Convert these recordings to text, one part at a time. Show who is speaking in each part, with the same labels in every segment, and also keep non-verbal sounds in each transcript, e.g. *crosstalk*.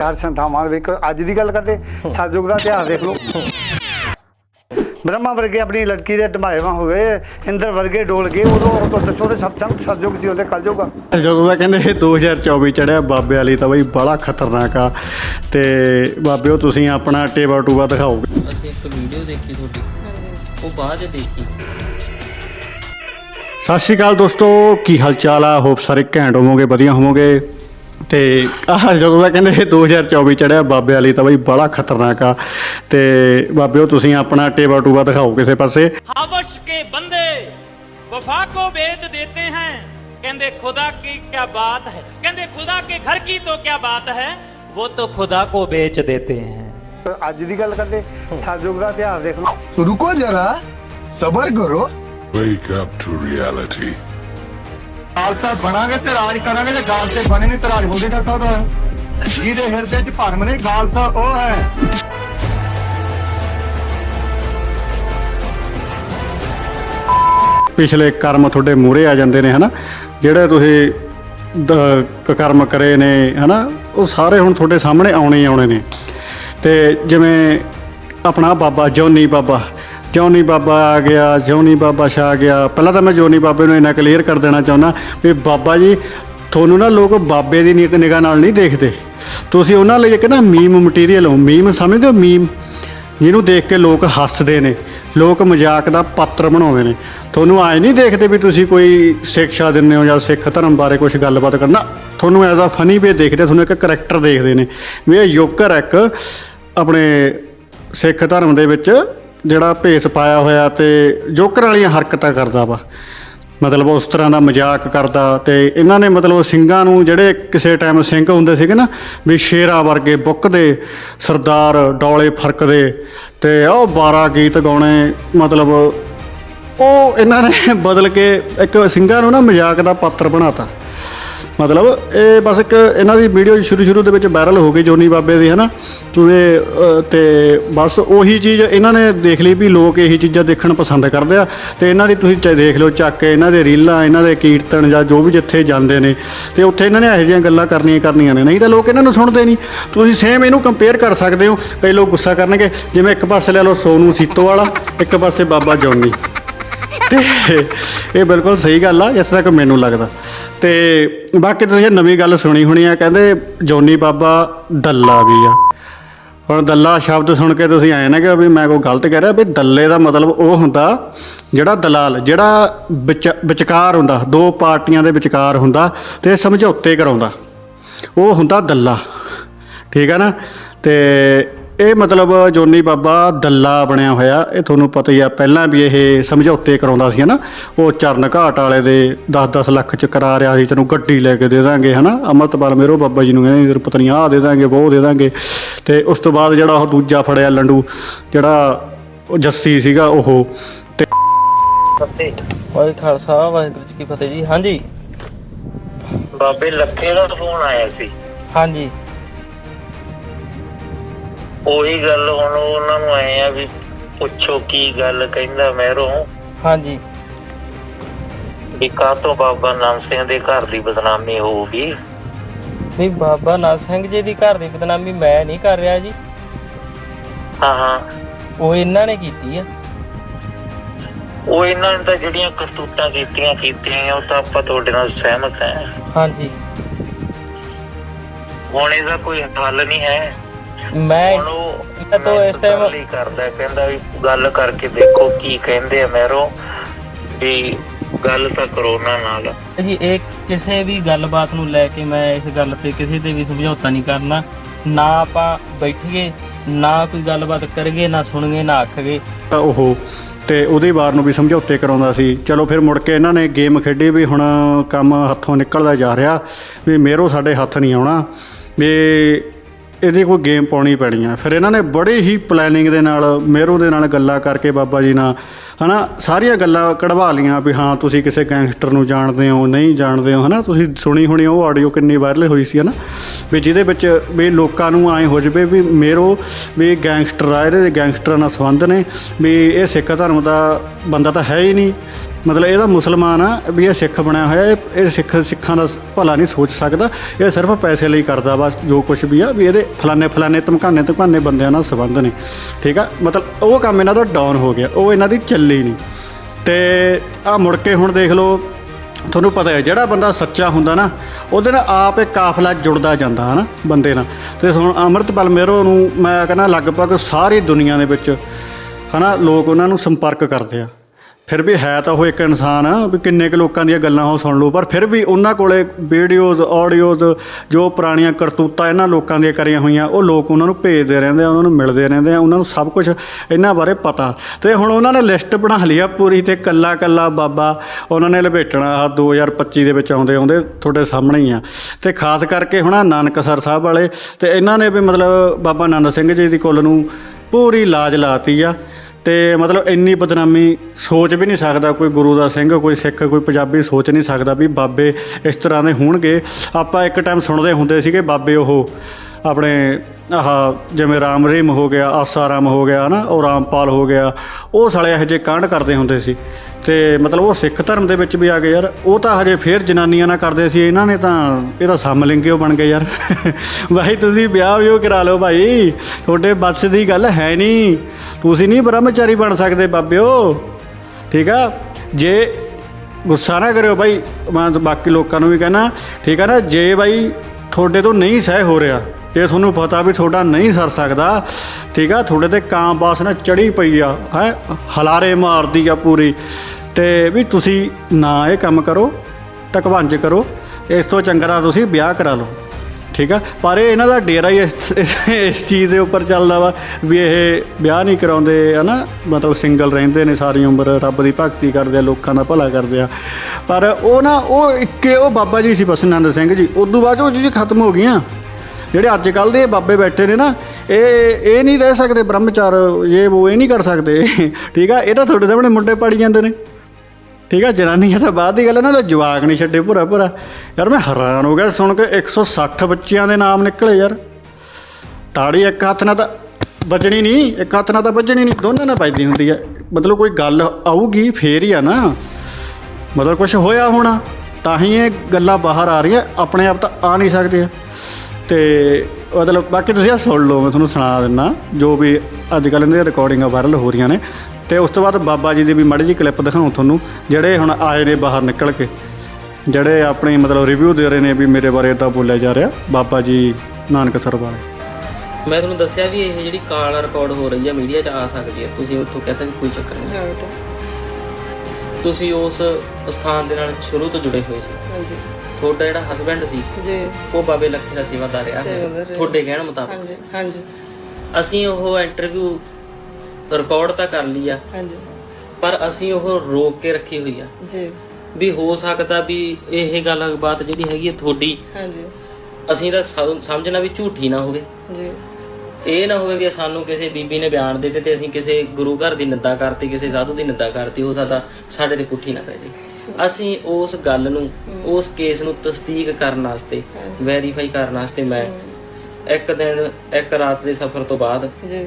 Speaker 1: ਚਾਰ ਸੰਥਾਵਾਂ ਦੇ ਵਿੱਚ ਅੱਜ ਦੀ ਗੱਲ ਕਰਦੇ ਸਤਜੁਗ ਦਾ ਇਤਿਹਾਸ ਦੇਖ ਲਓ। ਬ੍ਰਹਮਾ ਵਰਗੇ ਆਪਣੀ ਲੜਕੀ ਦੇ ਢਮਾਏਵਾ ਹੋ ਗਏ ਇੰਦਰ ਵਰਗੇ ਡੋਲ ਗਏ ਉਦੋਂ ਉਹ ਤੋਂ ਦੱਸੋ ਤੇ ਸਤਸੰਗ ਸਤਜੁਗ ਸੀ ਉਹਦੇ ਕਲਯੁਗ ਆ
Speaker 2: ਜਦੋਂ ਦਾ ਕਹਿੰਦੇ ਇਹ 2024 ਚੜਿਆ ਬਾਬੇ ਵਾਲੀ ਤਾਂ ਬਈ ਬੜਾ ਖਤਰਨਾਕ ਆ। ਤੇ ਬਾਬਿਓ ਤੁਸੀਂ ਆਪਣਾ ਟੇਬਾ ਟੂਬਾ ਦਿਖਾਓਗੇ।
Speaker 3: ਅਸੀਂ ਇੱਕ ਵੀਡੀਓ ਦੇਖੀ ਤੁਹਾਡੀ ਉਹ ਬਾਅਦ ਚ ਦੇਖੀ।
Speaker 2: ਸਤਿ ਸ਼੍ਰੀ ਅਕਾਲ ਦੋਸਤੋ ਕੀ ਹਾਲ ਚਾਲ ਆ? ਹੋਪ ਸਾਰੇ ਘੈਂਟ ਹੋਵੋਗੇ ਵਧੀਆ ਹੋਵੋਗੇ। ਤੇ ਆਹ ਜਦੋਂ ਦਾ ਕਹਿੰਦੇ ਇਹ 2024 ਚੜਿਆ ਬਾਬੇ ਵਾਲੀ ਤਾਂ ਬਈ ਬੜਾ ਖਤਰਨਾਕ ਆ ਤੇ ਬਾਬਿਓ ਤੁਸੀਂ ਆਪਣਾ ਟੇਬਾ ਟੂਬਾ ਦਿਖਾਓ ਕਿਸੇ ਪਾਸੇ
Speaker 4: हवश के बंदे वफा को बेच देते हैं कहते खुदा की क्या बात है कहते खुदा के घर की तो क्या बात है वो तो खुदा को बेच देते हैं
Speaker 1: ਅੱਜ ਦੀ ਗੱਲ ਕਰਦੇ ਸਤਜੁਗ ਦਾ ਇਤਿਹਾਸ ਦੇਖ ਲਓ
Speaker 5: तो रुको जरा सबर करो
Speaker 6: Wake up to reality.
Speaker 7: Khalsa ਬਣਾਂਗੇ ਤੇ ਰਾਜ ਕਰਾਂਗੇ ਤੇ ਗਾਲ ਤੇ ਬਣੇ ਨਹੀਂ ਤੇ ਰਾਜ ਹੋਗੇ ਡਾਕਟਰ ਸਾਹਿਬ ਜਿਹਦੇ ਹਿਰਦੇ 'ਚ ਭਰਮ ਨੇ ਖਾਲਸਾ ਉਹ ਹੈ।
Speaker 2: ਪਿਛਲੇ ਕਰਮ ਤੁਹਾਡੇ ਮੂਹਰੇ ਆ ਜਾਂਦੇ ਨੇ, ਹਨਾ? ਜਿਹੜੇ ਤੁਸੀਂ ਕਰਮ ਕਰੇ ਨੇ, ਹਨਾ? ਉਹ ਸਾਰੇ ਹੁਣ ਤੁਹਾਡੇ ਸਾਹਮਣੇ ਆਉਣੇ ਹੀ ਆਉਣੇ ਨੇ। ਤੇ ਜਿਵੇਂ ਆਪਣਾ ਬਾਬਾ, ਜੋਨੀ ਬਾਬਾ ਜੋਨੀ ਬਾਬਾ ਆ ਗਿਆ, ਜੋਨੀ ਬਾਬਾ ਛਾ ਆ ਗਿਆ। ਪਹਿਲਾਂ ਤਾਂ ਮੈਂ ਜੋਨੀ ਬਾਬੇ ਨੂੰ ਇਹਨਾਂ ਕਲੀਅਰ ਕਰ ਦੇਣਾ ਚਾਹੁੰਦਾ ਵੀ ਬਾਬਾ ਜੀ, ਤੁਹਾਨੂੰ ਨਾ ਲੋਕ ਬਾਬੇ ਦੀ ਨਿਗ- ਨਿਗਾਹ ਨਾਲ ਨਹੀਂ ਦੇਖਦੇ। ਤੁਸੀਂ ਉਹਨਾਂ ਲਈ ਇੱਕ ਨਾ ਮੀਮ ਮਟੀਰੀਅਲ ਹੋ, ਮੀਮ ਸਮਝਦੇ ਹੋ? ਮੀਮ ਜਿਹਨੂੰ ਦੇਖ ਕੇ ਲੋਕ ਹੱਸਦੇ ਨੇ, ਲੋਕ ਮਜ਼ਾਕ ਦਾ ਪਾਤਰ ਬਣਾਉਂਦੇ ਨੇ। ਤੁਹਾਨੂੰ ਆਏ ਨਹੀਂ ਦੇਖਦੇ ਵੀ ਤੁਸੀਂ ਕੋਈ ਸਿੱਖਿਆ ਦਿੰਦੇ ਹੋ ਜਾਂ ਸਿੱਖ ਧਰਮ ਬਾਰੇ ਕੁਝ ਗੱਲਬਾਤ ਕਰਨਾ। ਤੁਹਾਨੂੰ ਐਜ਼ ਆ ਫਨੀ ਵੇ ਦੇਖਦੇ, ਤੁਹਾਨੂੰ ਇੱਕ ਕਰੈਕਟਰ ਦੇਖਦੇ ਨੇ। ਵੀ ਇਹ ਯੋਕਰ ਇੱਕ ਆਪਣੇ ਸਿੱਖ ਧਰਮ ਦੇ ਵਿੱਚ ਜਿਹੜਾ ਭੇਸ ਪਾਇਆ ਹੋਇਆ ਤੇ ਜੋਕਰ ਵਾਲੀਆਂ ਹਰਕਤਾਂ ਕਰਦਾ ਵਾ। ਮਤਲਬ ਉਸ ਤਰ੍ਹਾਂ ਦਾ ਮਜ਼ਾਕ ਕਰਦਾ ਤੇ ਇਹਨਾਂ ਨੇ ਮਤਲਬ ਸਿੰਘਾਂ ਨੂੰ ਜਿਹੜੇ ਕਿਸੇ ਟਾਈਮ ਸਿੰਘ ਹੁੰਦੇ ਸੀਗੇ ਨਾ ਵੀ ਸ਼ੇਰਾ ਵਰਗੇ ਬੁੱਕਦੇ, ਸਰਦਾਰ ਡੌਲੇ ਫਰਕਦੇ ਤੇ ਉਹ 12 ਗੀਤ ਗਾਉਣੇ ਮਤਲਬ ਉਹ ਇਹਨਾਂ ਨੇ ਬਦਲ ਕੇ ਇੱਕ ਸਿੰਘਾਂ ਨੂੰ ਨਾ ਮਜ਼ਾਕ ਦਾ ਪਾਤਰ ਬਣਾਤਾ। ਮਤਲਬ ਇਹ ਬਸ ਇੱਕ ਇਹਨਾਂ ਦੀ ਵੀਡੀਓ ਸ਼ੁਰੂ ਸ਼ੁਰੂ ਦੇ ਵਿੱਚ ਵਾਇਰਲ ਹੋ ਗਈ ਜੋਨੀ ਬਾਬੇ ਦੀ ਹਨਾ? ਤੇ ਅ, ਤੇ ਬਸ ਉਹੀ ਚੀਜ਼ ਇਹਨਾਂ ਨੇ ਦੇਖ ਲਈ ਵੀ ਲੋਕ ਇਹੀ ਚੀਜ਼ਾਂ ਦੇਖਣ ਪਸੰਦ ਕਰਦੇ ਆ। ਤੇ ਇਹਨਾਂ ਦੀ ਤੁਸੀਂ ਚ ਦੇਖ ਲਓ ਚੱਕ ਕੇ ਇਹਨਾਂ ਦੇ ਰੀਲਾਂ ਇਹਨਾਂ ਦੇ ਕੀਰਤਨ ਜਾਂ ਜੋ ਵੀ ਜਿੱਥੇ ਜਾਂਦੇ ਨੇ। ਤੇ ਉੱਥੇ ਇਹਨਾਂ ਨੇ ਇਹੋ ਜਿਹੀਆਂ ਗੱਲਾਂ ਕਰਨੀਆਂ ਕਰਨੀਆਂ ਨੇ। ਨਹੀਂ ਤਾਂ ਲੋਕ ਇਹਨਾਂ ਨੂੰ ਸੁਣਦੇ ਨਹੀਂ। ਤੁਸੀਂ ਸੇਮ ਇਹਨੂੰ ਕੰਪੇਅਰ ਕਰ ਸਕਦੇ ਹੋ। ਕਈ ਲੋਕ ਗੁੱਸਾ ਕਰਨਗੇ ਜਿਵੇਂ ਇੱਕ ਪਾਸੇ ਲੈ ਲਓ ਸੋਨੂ ਸੀਤੋ ਵਾਲਾ ਇੱਕ ਪਾਸੇ ਬਾਬਾ ਜੋਨੀ। ਤੇ ਇਹ ਬਿਲਕੁਲ ਸਹੀ ਗੱਲ ਆ ਜਿਸ ਤੱਕ ਮੈਨੂੰ ਲੱਗਦਾ। ਤੇ ਬਾਕੀ ਤੁਸੀਂ ਨਵੀਂ ਗੱਲ ਸੁਣੀ ਹੋਣੀ ਆ, ਕਹਿੰਦੇ ਜੋਨੀ ਬਾਬਾ ਦੱਲਾ ਵੀ ਆ। ਹੁਣ ਦੱਲਾ ਸ਼ਬਦ ਸੁਣ ਕੇ ਤੁਸੀਂ ਆਏ ਨਾ ਕਿ ਵੀ ਮੈਂ ਕੋਈ ਗਲਤ ਕਹਿ ਰਿਹਾ, ਵੀ ਦੱਲੇ ਦਾ ਮਤਲਬ ਉਹ ਹੁੰਦਾ ਜਿਹੜਾ ਦਲਾਲ, ਜਿਹੜਾ ਵਿਚ- ਵਿਚਕਾਰ ਹੁੰਦਾ, ਦੋ ਪਾਰਟੀਆਂ ਦੇ ਵਿਚਕਾਰ ਹੁੰਦਾ ਤੇ ਸਮਝੌਤੇ ਕਰਾਉਂਦਾ। ਉਹ ਹੁੰਦਾ ਦੱਲਾ। ਠੀਕ ਹੈ ਨਾ? ਤੇ ਇਹ ਮਤਲਬ ਜੋਨੀ ਬਾਬਾ ਦੱਲਾ ਬਣਿਆ ਹੋਇਆ। ਇਹ ਤੁਹਾਨੂੰ ਪਤਾ ਹੀ ਆ ਪਹਿਲਾਂ ਵੀ ਇਹ ਸਮਝੌਤੇ ਕਰਾਉਂਦਾ ਸੀ ਹਨਾ? ਉਹ ਚਰਨ ਘਾਟ ਵਾਲੇ ਦੇ 10-10 ਲੱਖ ਚ ਕਰਾ ਰਿਹਾ ਸੀ ਤੈਨੂੰ ਗੱਡੀ ਲੈ ਕੇ ਦੇ ਦਾਂਗੇ ਹਨਾ? ਅਮਰਤਪਾਲ ਮੇਰੋ ਬਾਬਾ ਜੀ ਨੂੰ ਕਹਿੰਦੇ ਤੈਨੂੰ ਪਤਾ ਨਹੀਂ ਆਹ ਦੇ ਦਾਂਗੇ ਉਹ ਦੇ ਦਾਂਗੇ। ਤੇ ਉਸ ਤੋਂ ਬਾਅਦ ਜਿਹੜਾ ਉਹ ਦੂਜਾ ਫੜਿਆ ਲੰਡੂ ਜਿਹੜਾ ਉਹ ਜੱਸੀ ਸੀਗਾ ਉਹ। ਤੇ
Speaker 3: ਵਾਹਿ ਖਾਲਸਾ ਵਾਹਿਗੁਰੂ ਜੀ ਕੀ ਫਤਿਹ ਜੀ। ਹਾਂਜੀ।
Speaker 8: ਬਾਬੇ ਲੱਖੇ ਦਾ ਫੋਨ ਆਇਆ ਸੀ।
Speaker 3: ਹਾਂਜੀ।
Speaker 8: ਉਹੀ ਗੱਲ ਹੁਣ ਉਹਨਾਂ ਨੂੰ ਆਏ ਆ ਵੀ ਪੁੱਛੋ ਕੀ ਗੱਲ ਕਹਿੰਦਾ ਮਹਿਰੋਂ।
Speaker 3: ਹਾਂਜੀ।
Speaker 8: ਵੀ ਕਾਹ ਤੋਂ ਬਾਬਾ ਨਾਨਕ ਸਿੰਘ ਦੇ ਘਰ ਦੀ ਬਦਨਾਮੀ ਹੋਊਗੀ?
Speaker 3: ਨਹੀਂ ਬਾਬਾ ਨਾਥ ਸਿੰਘ ਜੀ ਦੀ ਘਰ ਦੀ ਬਦਨਾਮੀ ਮੈਂ ਨਹੀਂ ਕਰ ਰਿਹਾ ਜੀ।
Speaker 8: ਹਾਂ ਹਾਂ।
Speaker 3: ਉਹ ਇਹਨਾਂ ਨੇ ਕੀਤੀ ਆ।
Speaker 8: ਉਹ ਇਹਨਾਂ ਨੇ ਤਾਂ ਜਿਹੜੀਆਂ ਕਰਤੂਤਾਂ ਕੀਤੀਆਂ ਕੀਤੀਆਂ ਉਹ ਤਾਂ ਆਪਾਂ ਤੁਹਾਡੇ ਨਾਲ ਸਹਿਮਤ ਹੈ
Speaker 3: ਹਾਂਜੀ।
Speaker 8: ਹੁਣ ਇਹਦਾ ਕੋਈ ਹੱਲ ਨਹੀਂ ਹੈ।
Speaker 3: ਮੈਂ
Speaker 8: ਹੁਣ ਉਹ
Speaker 3: ਮੈਂ ਤਾਂ ਇਸ
Speaker 8: ਗੱਲ
Speaker 3: time-
Speaker 8: ਹੀ ਕਰਦਾ ਹੈ, ਕਹਿੰਦਾ ਵੀ ਗੱਲ ਕਰਕੇ ਦੇਖੋ ਕੀ ਕਹਿੰਦੇ ਆ ਮਹਿਰੋਂ ਵੀ ਗੱਲ ਤਾਂ ਕਰੋ ਉਹਨਾਂ ਨਾਲ।
Speaker 3: ਜੀ ਇਹ ਕਿਸੇ ਵੀ ਗੱਲਬਾਤ ਨੂੰ ਲੈ ਕੇ ਮੈਂ ਇਸ ਗੱਲ ਤੇ ਕਿਸੇ ਤੇ ਵੀ ਸਮਝੌਤਾ ਨਹੀਂ ਕਰਨਾ। ਨਾ ਆਪਾਂ ਬੈਠੀਏ ਨਾ ਕੋਈ ਗੱਲਬਾਤ ਕਰੀਏ ਨਾ ਸੁਣੀਏ ਨਾ ਆਖੀਏ।
Speaker 2: ਉਹ ਤੇ ਉਹਦੇ ਵਾਰ ਨੂੰ ਵੀ ਸਮਝੌਤੇ ਕਰਾਉਂਦਾ ਸੀ। ਚਲੋ ਫਿਰ ਮੁੜ ਕੇ ਇਹਨਾਂ ਨੇ ਗੇਮ ਖੇਡੀ ਵੀ ਹੁਣ ਕੰਮ ਹੱਥੋਂ ਨਿਕਲਦਾ ਜਾ ਰਿਹਾ ਵੀ ਮੇਰੋ ਸਾਡੇ ਹੱਥ ਨਹੀਂ ਆਉਣਾ। ਵੀ ਇਹਦੀ ਕੋਈ ਗੇਮ ਪਾਉਣੀ ਪੈਣੀ ਆ। ਫਿਰ ਇਹਨਾਂ ਨੇ ਬੜੇ ਹੀ ਪਲੈਨਿੰਗ ਦੇ ਨਾਲ ਮੇਰੂ ਦੇ ਨਾਲ ਗੱਲਾਂ ਕਰਕੇ ਬਾਬਾ ਜੀ ਨਾਲ, ਹਨਾ, ਸਾਰੀਆਂ ਗੱਲਾਂ ਕਢਵਾ ਲੀਆਂ ਵੀ ਹਾਂ, ਤੁਸੀਂ ਕਿਸੇ ਗੈਂਗਸਟਰ ਨੂੰ ਜਾਣਦੇ ਹੋ, ਨਹੀਂ ਜਾਣਦੇ ਹੋ, ਹਨਾ, ਤੁਸੀਂ ਸੁਣੀ ਹੋਣੀ ਉਹ ਆਡੀਓ ਕਿੰਨੀ ਵਾਇਰਲ ਹੋਈ ਸੀ, ਹਨਾ। ਵੀ ਜਿਹਦੇ ਵਿੱਚ ਵੀ ਲੋਕਾਂ ਨੂੰ ਐਂ ਹੋ ਜਵੇ ਵੀ ਮੇਰੋ ਵੀ ਗੈਂਗਸਟਰ ਆ, ਇਹਦੇ ਗੈਂਗਸਟਰਾਂ ਨਾਲ ਸੰਬੰਧ ਨੇ, ਵੀ ਇਹ ਸਿੱਖ ਧਰਮ ਦਾ ਬੰਦਾ ਤਾਂ ਹੈ ਹੀ ਨਹੀਂ। ਮਤਲਬ ਇਹਦਾ ਮੁਸਲਮਾਨ ਆ, ਵੀ ਇਹ ਸਿੱਖ ਬਣਿਆ ਹੋਇਆ, ਇਹ ਇਹ ਸਿੱਖ ਸਿੱਖਾਂ ਦਾ ਭਲਾ ਨਹੀਂ ਸੋਚ ਸਕਦਾ। ਇਹ ਸਿਰਫ ਪੈਸੇ ਲਈ ਕਰਦਾ ਬਸ ਜੋ ਕੁਝ ਵੀ ਆ, ਵੀ ਇਹਦੇ ਫਲਾਣੇ ਫਲਾਣੇ ਧਮਕਾਨੇ ਧਮਕਾਨੇ ਬੰਦਿਆਂ ਨਾਲ ਸੰਬੰਧ ਨੇ। ਠੀਕ ਆ? ਮਤਲਬ ਉਹ ਕੰਮ ਇਹਨਾਂ ਦਾ ਡਾਊਨ ਹੋ ਗਿਆ, ਉਹ ਇਹਨਾਂ ਦੀ ਚੱਲੀ ਨਹੀਂ। ਤੇ ਆ ਮੁੜ ਕੇ ਹੁਣ ਦੇਖ ਲਓ, ਤੁਹਾਨੂੰ ਪਤਾ ਹੈ, ਜਿਹੜਾ ਬੰਦਾ ਸੱਚਾ ਹੁੰਦਾ ਨਾ, ਉਹਦੇ ਨਾਲ ਆਪ ਇੱਕ ਕਾਫਲਾ ਜੁੜਦਾ ਜਾਂਦਾ, ਹਨਾ, ਬੰਦੇ ਨਾਲ। ਤੇ ਹੁਣ ਅੰਮ੍ਰਿਤਪਾਲ ਮੇਰੋ ਨੂੰ ਮੈਂ ਕਹਿੰਦਾ, ਲਗਭਗ ਸਾਰੀ ਦੁਨੀਆ ਦੇ ਵਿੱਚ, ਹਨਾ, ਲੋਕ ਉਹਨਾਂ ਨੂੰ ਸੰਪਰਕ ਕਰਦੇ ਆ। ਫਿਰ ਵੀ ਹੈ ਤਾਂ ਉਹ ਇੱਕ ਇਨਸਾਨ ਵੀ ਕਿੰਨੇ ਕੁ ਲੋਕਾਂ ਦੀਆਂ ਗੱਲਾਂ ਉਹ ਸੁਣ ਲਓ ਪਰ ਫਿਰ ਵੀ ਉਹਨਾਂ ਕੋਲੇ ਵੀਡੀਓਜ਼ ਆਡੀਓਜ਼ ਜੋ ਪੁਰਾਣੀਆਂ ਕਰਤੂਤਾਂ ਇਹਨਾਂ ਲੋਕਾਂ ਦੀਆਂ ਕਰੀਆਂ ਹੋਈਆਂ, ਉਹ ਲੋਕ ਉਹਨਾਂ ਨੂੰ ਭੇਜਦੇ ਰਹਿੰਦੇ ਆ, ਉਹਨਾਂ ਨੂੰ ਮਿਲਦੇ ਰਹਿੰਦੇ ਆ, ਉਹਨਾਂ ਨੂੰ ਸਭ ਕੁਝ ਇਹਨਾਂ ਬਾਰੇ ਪਤਾ। ਤੇ ਹੁਣ ਉਹਨਾਂ ਨੇ ਲਿਸਟ ਬਣਾ ਲਈ ਆ ਪੂਰੀ ਤੇ ਕੱਲਾ ਕੱਲਾ ਬਾਬਾ, ਉਹਨਾਂ ਨੇ ਲਪੇਟਣਾ ਆ 2025 ਦੇ ਵਿੱਚ ਆਉਂਦੇ ਆਉਂਦੇ ਤੁਹਾਡੇ ਸਾਹਮਣੇ ਹੀ ਆ। ਤੇ ਖਾਸ ਕਰਕੇ ਹੁਣ ਆਹ ਨਾਨਕਸਰ ਸਾਹਿਬ ਵਾਲੇ, ਤੇ ਇਹਨਾਂ ਨੇ ਵੀ ਮਤਲਬ ਬਾਬਾ ਆਨੰਦ ਸਿੰਘ ਜੀ ਦੀ ਕੁੱਲ ਨੂੰ ਪੂਰੀ ਲਾਜ ਲਾਤੀ ਆ। ਤੇ ਮਤਲਬ ਇੰਨੀ ਬਦਨਾਮੀ ਸੋਚ ਵੀ ਨਹੀਂ ਸਕਦਾ, ਕੋਈ ਗੁਰੂ ਦਾ ਸਿੰਘ, ਕੋਈ ਸਿੱਖ, ਕੋਈ ਪੰਜਾਬੀ ਸੋਚ ਨਹੀਂ ਸਕਦਾ ਵੀ ਬਾਬੇ ਇਸ ਤਰ੍ਹਾਂ ਦੇ ਹੋਣਗੇ। ਆਪਾਂ ਇੱਕ ਟਾਈਮ ਸੁਣਦੇ ਹੁੰਦੇ ਸੀਗੇ ਬਾਬੇ ਉਹ ਆਪਣੇ ਆਹ ਜਿਵੇਂ ਰਾਮ ਰਹੀਮ ਹੋ ਗਿਆ, ਆਸਾ ਰਾਮ ਹੋ ਗਿਆ, ਹਨਾ, ਉਹ ਰਾਮਪਾਲ ਹੋ ਗਿਆ। ਉਹ ਸਾਲੇ ਇਹੋ ਜਿਹੇ ਕਾਂਡ ਕਰਦੇ ਹੁੰਦੇ ਸੀ। ਤੇ ਮਤਲਬ ਉਹ ਸਿੱਖ ਧਰਮ ਦੇ ਵਿੱਚ ਵੀ ਆ ਗਏ ਯਾਰ, ਉਹ ਤਾਂ ਹਜੇ ਫੇਰ ਜਨਾਨੀਆਂ ਨਾਲ ਕਰਦੇ ਸੀ, ਇਹਨਾਂ ਨੇ ਤਾਂ ਇਹ ਤਾਂ ਸਮਲਿੰਗਿਓ ਬਣ ਗਏ ਯਾਰ? *laughs* ਭਾਈ ਤੁਸੀਂ ਵਿਆਹ ਵੀ ਕਰਾ ਲਓ ਭਾਈ, ਤੁਹਾਡੇ ਬੱਸ ਦੀ ਗੱਲ ਹੈ ਨਹੀਂ। ਤੁਸੀਂ ਨਹੀਂ ਬ੍ਰਹਮਚਾਰੀ ਬਣ ਸਕਦੇ ਬਾਬਿਓ। ਠੀਕ ਆ? ਜੇ ਗੁੱਸਾ ਨਾ ਕਰਿਓ ਭਾਈ, ਮੈਂ ਬਾਕੀ ਲੋਕਾਂ ਨੂੰ ਵੀ ਕਹਿਣਾ, ਠੀਕ ਆ ਨਾ? ਜੇ ਭਾਈ ਤੁਹਾਡੇ ਤੋਂ ਨਹੀਂ ਸਹਿ ਹੋ ਰਿਹਾ ਜੇ ਤੁਹਾਨੂੰ ਪਤਾ ਵੀ ਤੁਹਾਡਾ ਨਹੀਂ ਸਰ ਸਕਦਾ, ਠੀਕ ਆ? ਤੁਹਾਡੇ ਤੇ ਕਾਂ ਬਾਸ ਨਾ ਚੜੀ ਪਈ ਆ, ਹੈ? ਹਲਾਰੇ ਮਾਰਦੀ ਆ ਪੂਰੀ। ਤੇ ਵੀ ਤੁਸੀਂ ਨਾ ਇਹ ਕੰਮ ਕਰੋ ਟਕਵੰਜ ਕਰੋ, ਇਸ ਤੋਂ ਚੰਗਾ ਤੁਸੀਂ ਵਿਆਹ ਕਰਾ ਲਓ। ਠੀਕ ਆ? ਪਰ ਇਹ ਇਹਨਾਂ ਦਾ ਡੇਰਾ ਹੀ ਇਸ ਇਸ ਚੀਜ਼ ਦੇ ਉੱਪਰ ਚੱਲਦਾ ਵਾ ਵੀ ਇਹ ਵਿਆਹ ਨਹੀਂ ਕਰਾਉਂਦੇ, ਹਨਾ? ਮਤਲਬ ਸਿੰਗਲ ਰਹਿੰਦੇ ਨੇ, ਸਾਰੀ ਉਮਰ ਰੱਬ ਦੀ ਭਗਤੀ ਕਰਦੇ ਆ, ਲੋਕਾਂ ਦਾ ਭਲਾ ਕਰਦੇ ਆ। ਪਰ ਉਹ ਨਾ, ਉਹ ਇੱਕੇ ਉਹ ਬਾਬਾ ਜੀ ਸੀ ਬਸ ਆਨੰਦ ਸਿੰਘ ਜੀ, ਉਦੋਂ ਬਾਅਦ 'ਚ ਉਹ ਚੀਜ਼ ਖਤਮ ਹੋ ਗਈਆਂ। ਜਿਹੜੇ ਅੱਜ ਕੱਲ ਦੇ ਬਾਬੇ ਬੈਠੇ ਨੇ ਨਾ, ਇਹ ਇਹ ਨਹੀਂ ਰਹਿ ਸਕਦੇ, ਬ੍ਰਹਮਚਾਰ ਇਹ ਉਹ ਇਹ ਨਹੀਂ ਕਰ ਸਕਦੇ, ਠੀਕ ਆ? ਇਹ ਤਾਂ ਤੁਹਾਡੇ ਸਾਹਮਣੇ ਮੁੰਡੇ ਪਾੜੀ ਜਾਂਦੇ ਨੇ। ਠੀਕ ਆ, ਜਨਾਨੀਆਂ ਤਾਂ ਬਾਅਦ ਦੀ ਗੱਲ ਹੈ ਨਾ ਤਾਂ ਜਵਾਕ ਨਹੀਂ ਛੱਡੇ ਭੁਰਾ ਭੁਰਾ। ਯਾਰ ਮੈਂ ਹੈਰਾਨ ਹੋ ਗਿਆ, ਸੁਣ ਕੇ 160 ਬੱਚਿਆਂ ਦੇ ਨਾਮ ਨਿਕਲੇ ਯਾਰ। ਤਾੜੀ ਇੱਕ ਹੱਥ ਨਾਲ ਤਾਂ ਵੱਜਣੀ ਨਹੀਂ, ਇੱਕ ਹੱਥ ਨਾਲ ਤਾਂ ਵੱਜਣੀ ਨਹੀਂ, ਦੋਨਾਂ ਨਾਲ ਵੱਜਦੀ ਹੁੰਦੀ ਹੈ ਮਤਲਬ ਕੋਈ ਗੱਲ ਆਊਗੀ, ਫੇਰ ਹੀ ਆ ਨਾ। ਮਤਲਬ ਕੁਝ ਹੋਇਆ ਹੋਣਾ, ਤਾਂ ਹੀ ਇਹ ਗੱਲਾਂ ਬਾਹਰ ਆ ਰਹੀਆਂ, ਆਪਣੇ ਆਪ ਤਾਂ ਆ ਨਹੀਂ ਸਕਦੇ ਤੇ ਮਤਲਬ ਬਾਕੀ ਤੁਸੀਂ ਆ ਸੁਣ ਲਓ, ਮੈਂ ਤੁਹਾਨੂੰ ਸੁਣਾ ਦਿੰਦਾ ਜੋ ਵੀ ਅੱਜ ਕੱਲ੍ਹ ਇਹਨਾਂ ਦੀਆਂ ਰਿਕਾਰਡਿੰਗਾਂ ਵਾਇਰਲ ਹੋ ਰਹੀਆਂ ਨੇ। ਤੇ ਉਸ ਤੋਂ ਬਾਅਦ ਬਾਬਾ ਜੀ ਦੀ ਵੀ ਮਾੜੀ ਜਿਹੀ ਕਲਿੱਪ ਦਿਖਾਉਂ ਤੁਹਾਨੂੰ ਜਿਹੜੇ ਹੁਣ ਆਏ ਨੇ ਬਾਹਰ ਨਿਕਲ ਕੇ। ਜਿਹੜੇ ਆਪਣੀ ਮਤਲਬ ਰਿਵਿਊ ਦੇ ਰਹੇ ਨੇ ਵੀ ਮੇਰੇ ਬਾਰੇ ਇਦਾਂ ਬੋਲਿਆ ਜਾ ਰਿਹਾ ਬਾਬਾ ਜੀ ਨਾਨਕ ਸਰ ਬਾਰੇ
Speaker 3: ਮੈਂ ਤੁਹਾਨੂੰ ਦੱਸਿਆ ਵੀ ਇਹ ਜਿਹੜੀ ਕਾਲ ਰਿਕਾਰਡ ਹੋ ਰਹੀ ਹੈ ਮੀਡੀਆ 'ਚ ਆ ਸਕਦੀ ਹੈ ਤੁਸੀਂ ਉੱਥੋਂ ਕਹਿੰਦੇ ਵੀ ਕੋਈ ਚੱਕਰ ਨਹੀਂ। ਤੁਸੀਂ ਉਸ ਸਥਾਨ ਦੇ ਨਾਲ ਸ਼ੁਰੂ ਤੋਂ ਜੁੜੇ ਹੋਏ ਸੀ।
Speaker 9: ਹਾਂਜੀ।
Speaker 3: ਤੁਹਾਡਾ ਜਿਹੜਾ ਹਸਬੰਡ ਸੀ
Speaker 9: ਜੀ।
Speaker 3: ਉਹ ਬਾਬੇ ਲੱਖੇ ਦਾ ਸੇਵਾਦਾਰ ਰਿਹਾ।
Speaker 9: ਸੇਵਾਦਾਰ ਰਿਹਾ।
Speaker 3: ਤੁਹਾਡੇ ਕਹਿਣ ਮੁਤਾਬਕ।
Speaker 9: ਹਾਂਜੀ ਹਾਂਜੀ।
Speaker 3: ਅਸੀਂ ਉਹ ਇੰਟਰਵਿਊ ਰਿਕਾਰਡ ਤਾਂ ਕਰ ਲਈ ਆ।
Speaker 9: ਹਾਂਜੀ।
Speaker 3: ਪਰ ਅਸੀਂ ਉਹ ਰੋਕ ਕੇ ਰੱਖੀ ਹੋਈ ਆ।
Speaker 9: ਜੀ।
Speaker 3: ਵੀ ਹੋ ਸਕਦਾ ਵੀ ਇਹ ਗੱਲ ਬਾਤ ਜਿਹੜੀ ਹੈਗੀ ਹੈ ਤੁਹਾਡੀ
Speaker 9: ਹਾਂਜੀ।
Speaker 3: ਅਸੀਂ ਤਾਂ ਸਮ- ਸਮਝਣਾ ਵੀ ਝੂਠੀ ਨਾ ਹੋਵੇ।
Speaker 9: ਜੀ।
Speaker 3: ਇਹ ਨਾ ਹੋਵੇ ਵੀ ਸਾਨੂੰ ਕਿਸੇ ਬੀਬੀ ਨੇ ਬਿਆਨ ਦੇ ਦਿੱਤੇ ਤੇ ਅਸੀਂ ਕਿਸੇ ਗੁਰੂ ਘਰ ਦੀ ਨਿੰਦਾ ਕਰਤੀ ਕਿਸੇ ਸਾਧੂ ਦੀ ਨਿੰਦਾ ਕਰਤੀ ਹੋ ਸਕਦਾ ਸਾਡੇ ਤੇ ਪੁੱਠੀ ਨਾ ਪੈ ਜੇ। ਅਸੀਂ ਉਸ ਗੱਲ ਨੂੰ ਉਸ ਕੇਸ ਨੂੰ ਤਸਦੀਕ ਕਰਨ ਵਾਸਤੇ ਵੈਰੀਫਾਈ ਕਰਨ ਵਾਸਤੇ ਮੈਂ ਇੱਕ ਦਿਨ ਇੱਕ ਰਾਤ ਦੇ ਸਫ਼ਰ ਤੋਂ ਬਾਅਦ
Speaker 9: ਜੀ।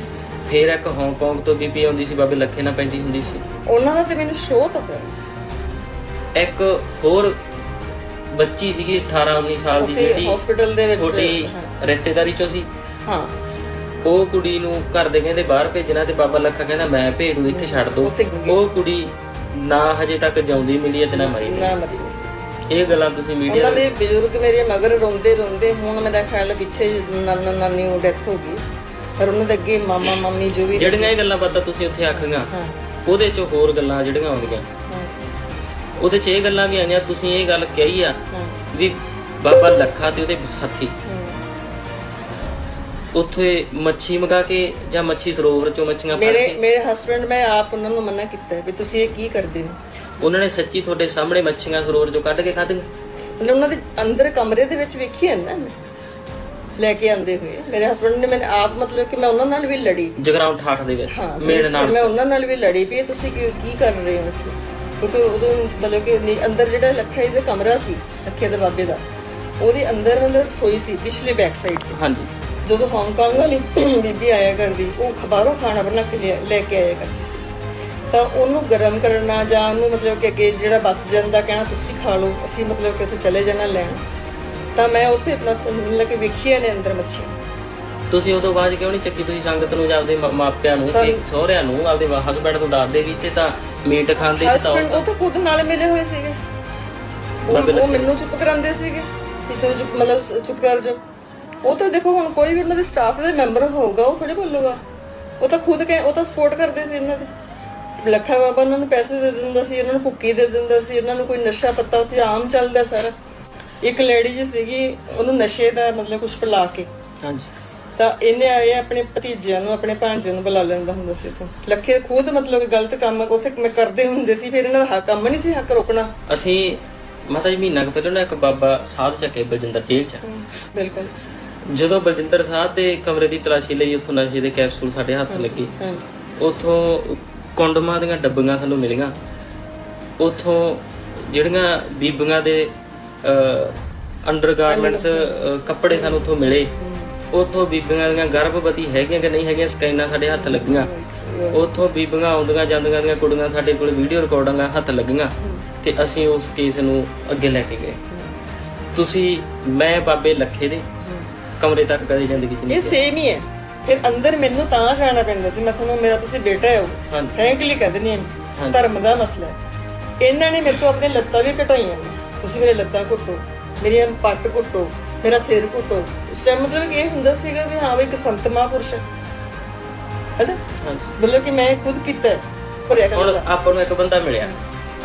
Speaker 3: ਫਿਰ ਇੱਕ ਹਾਂਗਕਾਂਗ ਤੋਂ ਬੀਬੀ ਆਉਂਦੀ ਸੀ ਬਾਬੇ ਲੱਖੇ ਨਾਲ ਪੈਂਦੀ ਹੁੰਦੀ ਸੀ
Speaker 9: ਉਹਨਾਂ ਦਾ ਤੇ ਮੈਨੂੰ ਸ਼ੋਅ ਪਤਾ।
Speaker 3: ਇੱਕ ਹੋਰ ਬੱਚੀ ਸੀਗੀ 18 19 ਸਾਲ ਦੀ ਜਿਹੜੀ
Speaker 9: hospital ਦੇ ਵਿੱਚ,
Speaker 3: ਛੋਟੀ। ਰਿਸ਼ਤੇਦਾਰੀ ਚੋਂ ਸੀ
Speaker 9: ਹਾਂ
Speaker 3: ਉਹ ਕੁੜੀ ਨੂੰ ਘਰ ਦੇ ਕਹਿੰਦੇ ਬਾਹਰ ਭੇਜਣਾ ਤੇ ਬਾਬਾ ਲੱਖਾ ਕਹਿੰਦਾ ਮੈਂ ਭੇਜ ਦੂੰ ਇੱਥੇ ਛੱਡ ਦੋ। ਉਹ ਕੁੜੀ ਨਾ ਹਜੇ ਤੱਕ ਜਿਉਂਦੀ ਮਿਲੀ ਤੇ ਨਾ ਮਰੀ।
Speaker 9: ਨਾ ਮਤਲਬ
Speaker 3: ਇਹ ਗੱਲਾਂ ਤੁਸੀਂ ਮੀਡੀਆ
Speaker 9: ਉਹਨਾਂ ਦੇ ਬਜ਼ੁਰਗ ਮੇਰੇ ਮਗਰ ਰੋਂਦੇ ਰੋਂਦੇ ਹੁਣ ਮੇਰਾ ਖਿਆਲ ਪਿੱਛੇ ਨਾਨਾ ਨਾਨੀ ਉਹ ਡੈਥ ਹੋ ਗਈ ਪਰ ਉਹਨਾਂ ਦੇ ਅੱਗੇ ਮਾਮਾ ਮਾਮੀ ਜੋ ਵੀ
Speaker 3: ਜਿਹੜੀਆਂ ਇਹ ਗੱਲਾਂ ਬਾਤਾਂ ਤੁਸੀਂ ਉੱਥੇ ਆਖੀਆਂ
Speaker 9: ਹਾਂ।
Speaker 3: ਉਹਦੇ ਚ ਹੋਰ ਗੱਲਾਂ ਜਿਹੜੀਆਂ ਆਉਂਦੀਆਂ।
Speaker 9: ਹਾਂ।
Speaker 3: ਉਹਦੇ ਚ ਇਹ ਗੱਲਾਂ ਵੀ ਆਈਆਂ ਤੁਸੀਂ ਇਹ ਗੱਲ ਕਹੀ ਆ
Speaker 9: ਹਾਂ।
Speaker 3: ਵੀ ਬਾਬਾ ਲੱਖਾ ਤੇ ਉਹਦੇ ਸਾਥੀ।
Speaker 9: ਹਾਂ।
Speaker 3: ਉੱਥੇ ਮੱਛੀ ਮਗਾ ਕੇ ਜਾਂ ਮੱਛੀ ਸਰੋਵਰ ਚੋਂ ਮੱਛੀਆਂ ਫੜ
Speaker 9: ਮੇਰੇ
Speaker 3: ਕੇ?
Speaker 9: ਮੇਰੇ ਹਸਬੰਡ ਮੈਂ ਆਪ ਉਹਨਾਂ ਨੂੰ ਮਨਾ ਕੀਤਾ ਹੈ ਵੀ ਤੁਸੀਂ ਇਹ ਕੀ ਕਰਦੇ ਹੋ?
Speaker 3: ਉਹਨਾਂ ਨੇ ਸੱਚੀ ਤੁਹਾਡੇ ਸਾਹਮਣੇ ਮੱਛੀਆਂ ਸਰੋਵਰ ਚੋਂ ਕੱਢ ਕੇ ਖਾਧੀਆਂ
Speaker 9: ਮਤਲਬ ਉਹਨਾਂ ਦੇ ਅੰਦਰ ਕਮਰੇ ਦੇ ਵਿੱਚ ਵੇਖੀ ਹੈ ਨਾ? ਮੈਂ ਲੈ ਕੇ ਆਂਦੇ ਹੋਏ। ਮੇਰੇ ਹਸਬੰਡ ਨੇ ਮੈਨੂੰ ਆਪ ਮਤਲਬ ਕਿ ਮੈਂ ਉਹਨਾਂ ਨਾਲ ਵੀ ਲੜੀ।
Speaker 3: ਜਗਰਾਉਂ ਠਾਠ ਦੇ ਵਿੱਚ
Speaker 9: ਹਾਂ
Speaker 3: ਮੇਰੇ ਨਾਲ।
Speaker 9: ਮੈਂ ਉਹਨਾਂ ਨਾਲ ਵੀ ਲੜੀ ਵੀ ਇਹ ਤੁਸੀਂ ਕੀ ਕੀ ਕਰ ਰਹੇ ਹੋ ਇੱਥੇ? ਕਿਉਂਕਿ ਉਦੋਂ ਮਤਲਬ ਕਿ ਨੀ- ਅੰਦਰ ਜਿਹੜਾ ਲੱਖੇ ਦਾ ਕਮਰਾ ਸੀ ਲੱਖੇ ਦੇ ਬਾਬੇ ਦਾ ਉਹਦੇ ਅੰਦਰ ਮਤਲਬ ਰਸੋਈ ਸੀ ਪਿਛਲੇ ਬੈਕ ਸਾਈਡ ਤੇ।
Speaker 3: ਹਾਂਜੀ।
Speaker 9: ਜਦੋਂ ਹਾਂਗਕਾਂਗ ਵਾਲੀ ਬੀਬੀ ਆਇਆ ਕਰਦੀ ਉਹ ਖਬਾਰੋਂ ਖਾਣਾ ਬਣਾ ਕੇ ਲਿਆ- ਲੈ ਕੇ ਆਇਆ ਕਰਦੀ ਸੀ। ਤਾਂ ਉਹਨੂੰ ਗਰਮ ਕਰਨਾ ਜਾਂ ਉਹਨੂੰ ਮਤਲਬ ਕਿ ਅੱਗੇ ਜਿਹੜਾ ਬਚ ਜਾਂਦਾ ਕਹਿਣਾ ਤੁਸੀਂ ਖਾ ਲਓ ਅਸੀਂ ਮਤਲਬ ਕਿ ਉੱਥੇ ਚਲੇ ਜਾਣਾ ਲੈਣ। ਤਾਂ ਮੈਂ ਉੱਥੇ ਮਤਲਬ ਕਿ ਵੇਖੀਆਂ ਨੇ ਅੰਦਰ ਮੱਛੀਆਂ
Speaker 3: ਤੁਸੀਂ ਉਦੋਂ ਬਾਅਦ ਕਿਉਂ ਨਹੀਂ ਚੱਕੀ? ਤੁਸੀਂ ਸੰਗਤ ਨੂੰ ਜਾਂ ਆਪਦੇ ਮਾ- ਮਾਪਿਆਂ ਨੂੰ ਤੇ ਸਹੁਰਿਆਂ ਨੂੰ ਆਪਦੇ ਹਸਬੰਡ ਨੂੰ ਦੱਸਦੇ ਵੀ ਇੱਥੇ ਤਾਂ ਮੀਟ ਖਾਂਦੇ ਤੇ ਤਾਂ
Speaker 9: ਹਸਬੰਡ ਉਹ ਤਾਂ ਖੁਦ ਨਾਲ ਮਿਲੇ ਹੋਏ ਸੀਗੇ। ਉਹ ਉਹ ਮੈਨੂੰ ਚੁੱਪ ਕਰਾਉਂਦੇ ਸੀਗੇ ਕਿ ਤੂੰ ਚੁੱਪ ਮਤਲਬ ਸ- ਚੁੱਪ ਕਰ ਜਾ। ਉਹ ਤਾਂ ਦੇਖੋ ਹੁਣ ਕੋਈ ਵੀ ਉਹਨਾਂ ਦੇ ਸਟਾਫ ਦੇ ਮੈਂਬਰ ਹੋਊਗਾ ਉਹ ਥੋੜੀ ਬੋਲੂਗਾ। ਉਹ ਤਾਂ ਖੁਦ ਕਹੇ ਉਹ ਤਾਂ ਸਪੋਰਟ ਕਰਦੇ ਸੀ ਇਹਨਾਂ ਦੇ। ਲੱਖਾ ਬਾਬਾ ਉਹਨਾਂ ਨੂੰ ਪੈਸੇ ਦੇ ਦਿੰਦਾ ਸੀ ਇਹਨਾਂ ਨੂੰ ਭੁੱਕੀ ਦੇ ਦਿੰਦਾ ਸੀ ਇਹਨਾਂ ਨੂੰ ਕੋਈ ਨਸ਼ਾ ਪੱਤਾ ਉੱਥੇ ਆਮ ਚੱਲਦਾ ਸਾਰਾ। ਇੱਕ ਲੇਡੀ ਜੀ ਸੀਗੀ ਉਹਨੂੰ ਨਸ਼ੇ ਦਾ ਮਤਲਬ ਕੁਝ ਪਿਲਾ ਕੇ।
Speaker 3: ਹਾਂਜੀ।
Speaker 9: ਤਾਂ ਇਹਨੇ ਆਏ ਆਪਣੇ ਭਤੀਜਿਆਂ ਨੂੰ ਆਪਣੇ ਭਾਂਜੇ ਨੂੰ ਬੁਲਾ ਲੈਂਦਾ ਹੁੰਦਾ ਸੀ ਤੋਂ ਲੱਖੇ ਖੁਦ ਮਤਲਬ ਗਲਤ ਕੰਮ ਉੱਥੇ ਮੈਂ ਕਰਦੇ ਹੁੰਦੇ ਸੀ ਫਿਰ ਇਹਨਾਂ ਦਾ ਕੰਮ ਨਹੀਂ ਸੀ ਹੱਕ ਰੋਕਣਾ।
Speaker 3: ਅਸੀਂ ਮਾਤਾ ਜੀ ਮਹੀਨਾ ਕੁ ਪਹਿਲਾਂ ਨਾ ਇੱਕ ਬਾਬਾ ਸਾਧ ਚੱਕੇ ਬਲਜਿੰਦਰ ਜੇਲ੍ਹ ਚ
Speaker 9: ਬਿਲਕੁਲ।
Speaker 3: ਜਦੋਂ ਬਲਜਿੰਦਰ ਸਾਹਿਬ ਦੇ ਕਮਰੇ ਦੀ ਤਲਾਸ਼ੀ ਲਈ ਉੱਥੋਂ ਨਸ਼ੇ ਦੇ ਕੈਪਸੂਲ ਸਾਡੇ ਹੱਥ ਲੱਗੇ ਉੱਥੋਂ ਕੰਡਮਾਂ ਦੀਆਂ ਡੱਬੀਆਂ ਸਾਨੂੰ ਮਿਲੀਆਂ। ਉੱਥੋਂ ਜਿਹੜੀਆਂ ਬੀਬੀਆਂ ਦੇ ਅੰਡਰਗਾਰਮੈਂਟਸ ਕੱਪੜੇ ਸਾਨੂੰ ਉੱਥੋਂ ਮਿਲੇ। ਉੱਥੋਂ ਬੀਬੀਆਂ ਦੀਆਂ ਗਰਭਵਤੀ ਹੈਗੀਆਂ ਕਿ ਨਹੀਂ ਹੈਗੀਆਂ ਸਕੈਨਾਂ ਸਾਡੇ ਹੱਥ ਲੱਗੀਆਂ। ਉੱਥੋਂ ਬੀਬੀਆਂ ਆਉਂਦੀਆਂ ਜਾਂਦੀਆਂ ਦੀਆਂ ਕੁੜੀਆਂ ਸਾਡੇ ਕੋਲ ਵੀਡੀਓ ਰਿਕਾਰਡਿੰਗਾਂ ਹੱਥ ਲੱਗੀਆਂ ਤੇ ਅਸੀਂ ਉਸ ਕੇਸ ਨੂੰ ਅੱਗੇ ਲੈ ਕੇ ਗਏ। ਤੁਸੀਂ ਮੈਂ ਬਾਬੇ ਲੱਖੇ ਦੇ ਕਮਰੇ ਤੱਕ ਕਦੇ ਜ਼ਿੰਦਗੀ ਚ ਨਹੀਂ
Speaker 9: ਇਹ ਸੇਮ ਹੀ ਹੈ। ਫਿਰ ਅੰਦਰ ਮੈਨੂੰ ਤਾਂ ਜਾਣਾ ਪੈਂਦਾ ਸੀ। ਮੈਂ ਤੁਹਾਨੂੰ ਮੇਰਾ ਤੁਸੀਂ ਬੇਟਾ ਹੋ। ਫ੍ਰੈਂਕਲੀ ਕਹਿ ਦਿੰਦੀ ਹਾਂ। ਧਰਮ ਦਾ ਮਸਲਾ ਇਹਨਾਂ ਨੇ ਮੇਰੇ ਤੋਂ ਆਪਣੇ ਲੱਤਾਂ ਵੀ ਘਟਾਈਆਂ ਨੇ। ਤੁਸੀਂ ਮੇਰੇ ਲੱਤਾਂ ਘੁੱਟੋ ਮੇਰੀਆਂ ਪੱਟ ਘੁੱਟੋ ਮੇਰਾ ਸਿਰ ਘੁੱਟੋ। ਉਸ ਟਾਈਮ ਮਤਲਬ ਇਹ ਹੁੰਦਾ ਸੀਗਾ ਵੀ ਹਾਂ ਵੀ ਇੱਕ ਸੰਤ ਮਹਾਂਪੁਰਸ਼ ਹੈ। ਹੈਨਾ? ਮਤਲਬ ਕਿ ਮੈਂ ਖੁਦ ਕੀਤਾ ਭਰਿਆ
Speaker 3: ਹੁਣ
Speaker 9: ਕਰਦਾ।
Speaker 3: ਆਪਾਂ ਨੂੰ ਇੱਕ ਬੰਦਾ ਮਿਲਿਆ।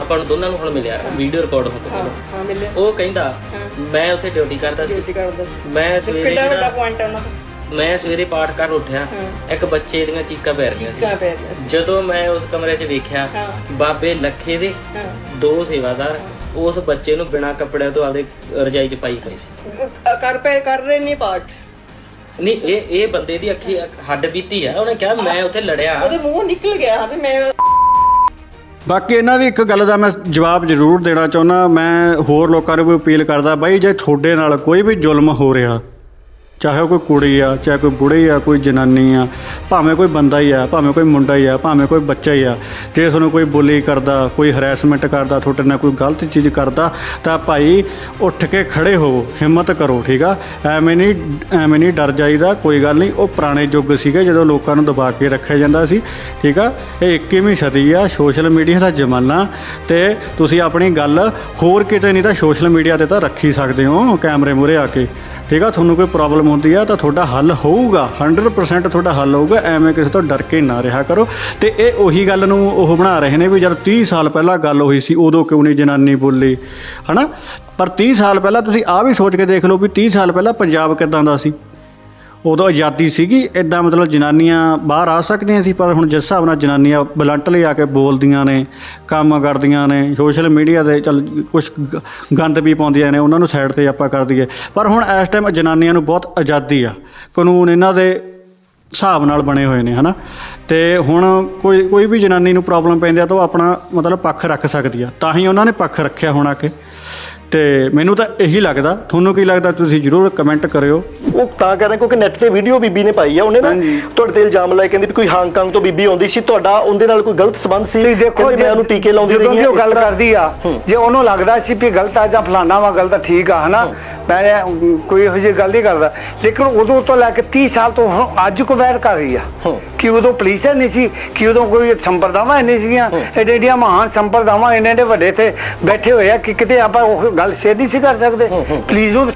Speaker 3: ਆਪਾਂ ਨੂੰ ਦੋਨਾਂ ਨੂੰ ਹੁਣ ਮਿਲਿਆ। ਵੀਡੀਓ ਰਿਕਾਰਡ ਹੋ
Speaker 9: ਹਾਂ
Speaker 3: ਕੇ
Speaker 9: ਹਾਂ ਮਿਲਿਆ।
Speaker 3: ਉਹ ਕਹਿੰਦਾ ਮੈਂ ਉੱਥੇ ਡਿਊਟੀ ਕਰਦਾ ਸੀ।
Speaker 9: ਡਿਊਟੀ ਕਰਦਾ ਸੀ।
Speaker 3: ਮੈਂ ਸਵੇਰੇ
Speaker 9: ਕਿੰਨਾ ਵੱਡਾ
Speaker 3: ਜਿਹੜਾ-
Speaker 9: ਪੁਆਇੰਟ ਹੈ ਉਹਨਾਂ ਦਾ।
Speaker 3: ਮੈਂ ਸਵੇਰੇ ਪਾਠ ਕਰਨ ਉੱਠਿਆ। ਇੱਕ ਬੱਚੇ ਦੀਆਂ ਚੀਕਾਂ ਪੈ ਰਹੀਆਂ ਸੀ।
Speaker 9: ਕਾ ਪੈ ਰਿਹਾ ਸੀ।
Speaker 3: ਜਦੋਂ ਮੈਂ ਉਸ ਕਮਰੇ 'ਚ ਵੇਖਿਆ
Speaker 9: ਹਾਂ।
Speaker 3: ਬਾਬੇ ਲੱਖੇ ਦੇ
Speaker 9: ਹਾਂ।
Speaker 3: ਦੋ ਸੇਵਾਦਾਰ ਉਸ ਬੱਚੇ ਨੂੰ ਬਿਨਾਂ ਕੱਪੜਿਆਂ ਤੋਂ ਆਪਦੇ ਰਜਾਈ 'ਚ ਪਾਈ ਪਈ ਸੀ।
Speaker 9: ਕਰ ਪਏ ਕਰ ਰਹੇ ਨੇ ਪਾਠ?
Speaker 3: ਨਹੀਂ ਇਹ ਇਹ ਬੰਦੇ ਦੀ ਅੱਖੀ ਹੱਡ ਬੀਤੀ ਆ। ਉਹਨੇ ਕਿਹਾ ਮੈਂ ਉੱਥੇ ਲੜਿਆ
Speaker 9: ਉਹਦੇ ਮੂੰਹ ਨਿਕਲ ਗਿਆ ਵੀ ਮੈਂ
Speaker 2: ਬਾਕੀ ਇਹਨਾਂ ਦੀ ਇੱਕ ਗੱਲ ਦਾ ਮੈਂ ਜਵਾਬ ਜ਼ਰੂਰ ਦੇਣਾ ਚਾਹੁੰਦਾ। ਮੈਂ ਹੋਰ ਲੋਕਾਂ ਨੂੰ ਵੀ ਅਪੀਲ ਕਰਦਾ ਬਾਈ ਜੇ ਤੁਹਾਡੇ ਨਾਲ ਕੋਈ ਵੀ ਜ਼ੁਲਮ ਹੋ ਰਿਹਾ ਚਾਹੇ ਉਹ ਕੋਈ ਕੁੜੀ ਆ, ਚਾਹੇ ਕੋਈ ਬੁੜੀ ਆ, ਕੋਈ ਜਨਾਨੀ ਆ, ਭਾਵੇਂ ਕੋਈ ਬੰਦਾ ਹੀ ਆ, ਭਾਵੇਂ ਕੋਈ ਮੁੰਡਾ ਹੀ ਆ, ਭਾਵੇਂ ਕੋਈ ਬੱਚਾ ਹੀ ਆ, ਜੇ ਤੁਹਾਨੂੰ ਕੋਈ ਬੋਲੀ ਕਰਦਾ, ਕੋਈ ਹਰੈਸਮੈਂਟ ਕਰਦਾ, ਤੁਹਾਡੇ ਨਾਲ ਕੋਈ ਗਲਤ ਚੀਜ਼ ਕਰਦਾ, ਤਾਂ ਭਾਈ ਉੱਠ ਕੇ ਖੜੇ ਹੋਵੋ ਹਿੰਮਤ ਕਰੋ, ਠੀਕ ਆ? ਐਵੇਂ ਨਹੀਂ ਐਵੇਂ ਨਹੀਂ ਡਰ ਜਾਈਦਾ, ਕੋਈ ਗੱਲ ਨਹੀਂ। ਉਹ ਪੁਰਾਣੇ ਯੁੱਗ ਸੀਗੇ ਜਦੋਂ ਲੋਕਾਂ ਨੂੰ ਦਬਾ ਕੇ ਰੱਖਿਆ ਜਾਂਦਾ ਸੀ, ਠੀਕ ਆ? ਇਹ 21ਵੀਂ ਸਦੀ ਆ ਸੋਸ਼ਲ ਮੀਡੀਆ ਦਾ ਜ਼ਮਾਨਾ ਤੇ ਤੁਸੀਂ ਆਪਣੀ ਗੱਲ ਹੋਰ ਕਿਤੇ ਨਹੀਂ ਤਾਂ ਸੋਸ਼ਲ ਮੀਡੀਆ ਤੇ ਤਾਂ ਰੱਖੀ ਸਕਦੇ ਹੋ, ਕੈਮਰੇ ਮੂਹਰੇ ਆ ਕੇ। ਠੀਕ ਆ, ਤੁਹਾਨੂੰ ਕੋਈ ਪ੍ਰੋਬਲਮ ਹੁੰਦੀ ਆ ਤਾਂ ਤੁਹਾਡਾ ਹੱਲ ਹੋਊਗਾ। 100% ਤੁਹਾਡਾ ਹੱਲ ਹੋਊਗਾ, ਐਵੇਂ ਕਿਸੇ ਤੋਂ ਡਰ ਕੇ ਨਾ ਰਿਹਾ ਕਰੋ। ਤੇ ਇਹ ਉਹੀ ਗੱਲ ਨੂੰ ਉਹ ਬਣਾ ਰਹੇ ਨੇ ਵੀ ਜਦ 30 ਸਾਲ ਪਹਿਲਾਂ ਗੱਲ ਹੋਈ ਸੀ, ਉਦੋਂ ਕਿਉਂ ਨਹੀਂ ਜਨਾਨੀ ਬੋਲੀ, ਹਨਾ? ਪਰ 30 ਸਾਲ ਪਹਿਲਾਂ ਤੁਸੀਂ ਆ ਵੀ ਸੋਚ ਕੇ ਦੇਖ ਲਓ ਵੀ 30 ਸਾਲ ਪਹਿਲਾਂ ਪੰਜਾਬ ਕਿਦਾਂ ਦਾ ਸੀ। ਉਦੋਂ ਆਜ਼ਾਦੀ ਸੀਗੀ ਇਦਾਂ ਮਤਲਬ ਜਨਾਨੀਆਂ ਬਾਹਰ ਆ ਸਕਦੀਆਂ ਸੀ, ਪਰ ਹੁਣ ਜਿਸ ਹਿਸਾਬ ਨਾਲ ਜਨਾਨੀਆਂ ਬਲੰਟਲੀ ਆ ਕੇ ਬੋਲਦੀਆਂ ਨੇ, ਕੰਮ ਕਰਦੀਆਂ ਨੇ ਸੋਸ਼ਲ ਮੀਡੀਆ ਤੇ ਚੱਲ ਕੁਝ ਗੰਦ ਵੀ ਪਾਉਂਦੀਆਂ ਨੇ, ਉਹਨਾਂ ਨੂੰ ਸਾਈਡ ਤੇ ਆਪਾਂ ਕਰ ਦਈਏ। ਪਰ ਹੁਣ ਇਸ ਟਾਈਮ ਜਨਾਨੀਆਂ ਨੂੰ ਬਹੁਤ ਆਜ਼ਾਦੀ ਆ, ਕਾਨੂੰਨ ਇਹਨਾਂ ਦੇ ਹਿਸਾਬ ਨਾਲ ਬਣੇ ਹੋਏ ਨੇ, ਹਨਾ? ਤੇ ਹੁਣ ਕੋਈ ਕੋਈ ਵੀ ਜਨਾਨੀ ਨੂੰ ਪ੍ਰੋਬਲਮ ਪੈਂਦੀ ਆ ਤਾਂ ਉਹ ਆਪਣਾ ਮਤਲਬ ਪੱਖ ਰੱਖ ਸਕਦੀ ਆ, ਤਾਂ ਹੀ ਉਹਨਾਂ ਨੇ ਪੱਖ ਰੱਖਿਆ ਹੋਣਾ ਕਿ ਤੇ ਮੈਨੂੰ ਤਾਂ ਇਹੀ ਲੱਗਦਾ ਤੁਹਾਨੂੰ ਕੀ ਲੱਗਦਾ ਤੁਸੀਂ ਜਰੂਰ ਕਮੈਂਟ ਕਰਿਓ।
Speaker 10: ਉਹ ਤਾਂ ਕਰ ਰਹੇ ਕਿਉਂਕਿ ਨੈਟ ਤੇ ਵੀਡੀਓ ਬੀਬੀ ਨੇ ਪਾਈ ਆ ਉਹਨੇ ਨਾ ਤੁਹਾਡੇ ਤੇ ਇਲਜ਼ਾਮ ਲਾਇਆ ਕਹਿੰਦੀ ਵੀ ਕੋਈ ਹਾਂਗਕਾਂਗ ਤੋਂ ਬੀਬੀ ਆਉਂਦੀ ਸੀ ਤੁਹਾਡਾ ਉਹਦੇ ਨਾਲ ਕੋਈ ਗਲਤ ਸੰਬੰਧ ਸੀ?
Speaker 1: ਤੁਸੀਂ ਦੇਖੋ
Speaker 10: ਕਹਿੰਦੀ ਮੈਂ ਉਹਨੂੰ ਟੀਕੇ ਲਾਉਂਦੀ
Speaker 1: ਜਦੋਂ
Speaker 10: ਰਹੀ
Speaker 1: ਦੀ
Speaker 10: ਹਾਂ।
Speaker 1: ਉਹ ਗੱਲ ਕਰਦੀ ਆ ਜੇ ਉਹਨੂੰ ਲੱਗਦਾ ਸੀ ਵੀ ਗਲਤ ਆ ਜਾਂ ਫਲਾਣਾ ਵਾ ਗਲਤ ਆ, ਠੀਕ ਆ ਹਨਾ? ਮੈਂ ਅਮ, ਕੋਈ ਇਹੋ ਜਿਹੀ ਗੱਲ ਨਹੀਂ ਕਰਦਾ। ਲੇਕਿਨ ਉਦੋਂ ਤੋਂ ਲੈ ਕੇ 30 ਸਾਲ ਤੋਂ ਹੁਣ ਅੱਜ ਕੋ ਵੈਰ ਕਰ ਰਹੀ ਆ। ਕਿ ਉਦੋਂ ਪੁਲਿਸ ਨਹੀਂ ਸੀ ਕਿ ਉਦੋਂ ਕੋਈ ਸੰਪਰਦਾਵਾਂ ਨਹੀਂ ਸੀਗੀਆਂ। ਐਡੇ ਐਡੀਆਂ ਮਹਾਨ ਸੰਪਰਦਾਵਾਂ ਇੰਨੇ ਐਡੇ ਵੱਡੇ ਤੇ ਬੈਠੇ ਹੋਏ ਆ ਕਿ ਕਿਤੇ ਆਪਾਂ ਉਹ ਗੱਲ ਸ਼ੇਅਰ ਨਹੀਂ ਸੀ ਕਰ ਸਕਦੇ। ਪਲੀਜ਼ ਉਹ